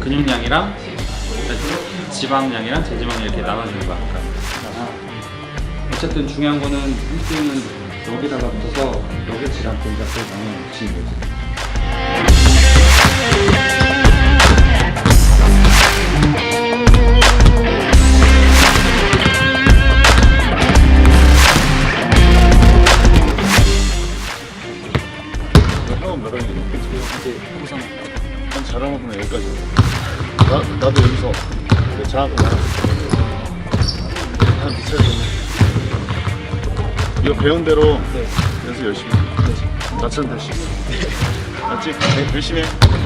근육량이랑 지방량이랑 제지방량 이렇게 나눠주는 거 아까 어쨌든 중요한 거는 1등은 여기다가 붙어서 여기 질환 동작을 나눠 붙이는 거지 형은 몇 학년? 이제 고3 난 잘하면 그냥 여기까지 나, 나도 여기서 내한 미쳐야겠네 이거 배운 대로 연습 열심히 해 나처럼 될수 있어 맞지? 네, 열심히 해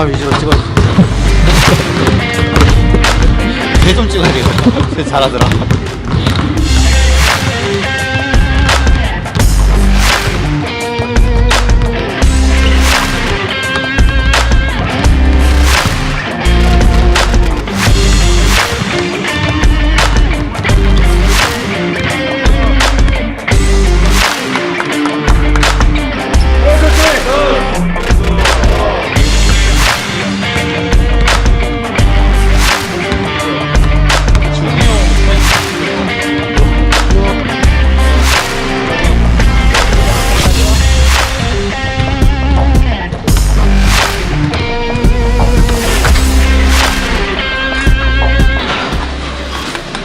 전반 위주로 찍어주세요. 쟤좀 찍어야 되겠다. 쟤 잘하더라.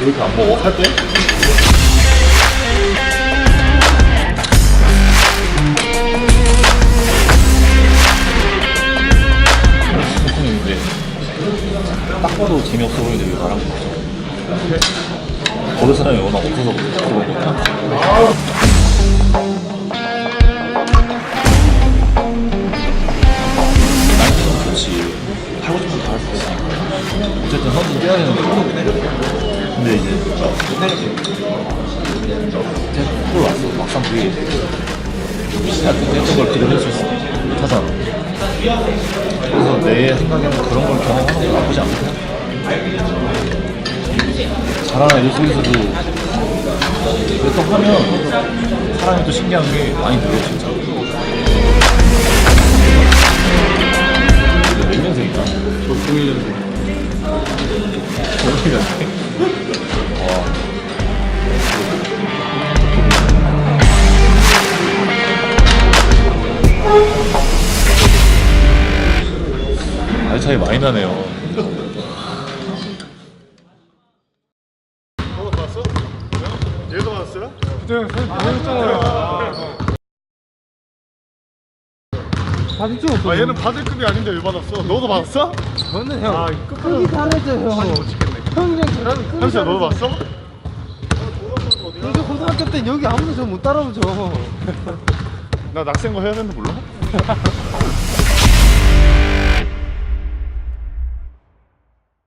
이렇게 안 먹어? 할 때? 딱 봐도 재미없어 보이는데 왜 말한 거죠? 버릇 사람이 워낙 없어서 그런 거야. 나이는 그렇지. 하고 싶은 거다 할 수 있으니까. 어쨌든 선수 뛰어야 되는 거 근데 이제 골 왔어. 막상 그게 같은 했던 걸 그대로 있어. 못하잖아. 그래서 내 생각에는 그런 걸 경험하는 거 나쁘지 않고 잘하는 애들 속에서도 몇번 하면 사람이 또 신기한 게 많이 늘어 진짜 몇 년생이야? 저 01년생 저년생 차이 많이 나네요 너도 봤어? 얘도 봤어요? 받죠? 아 얘는 받을 급이 아닌데 왜 받았어? 너도 받았어? 저는 형아 급이 다르죠 형 못 찍겠네 형이랑 저랑 현수야 너도. 봤어? 근데 고등학교 때 여기 아무도 저 못 따라오죠 나 낙생거 해야 되는데 몰라?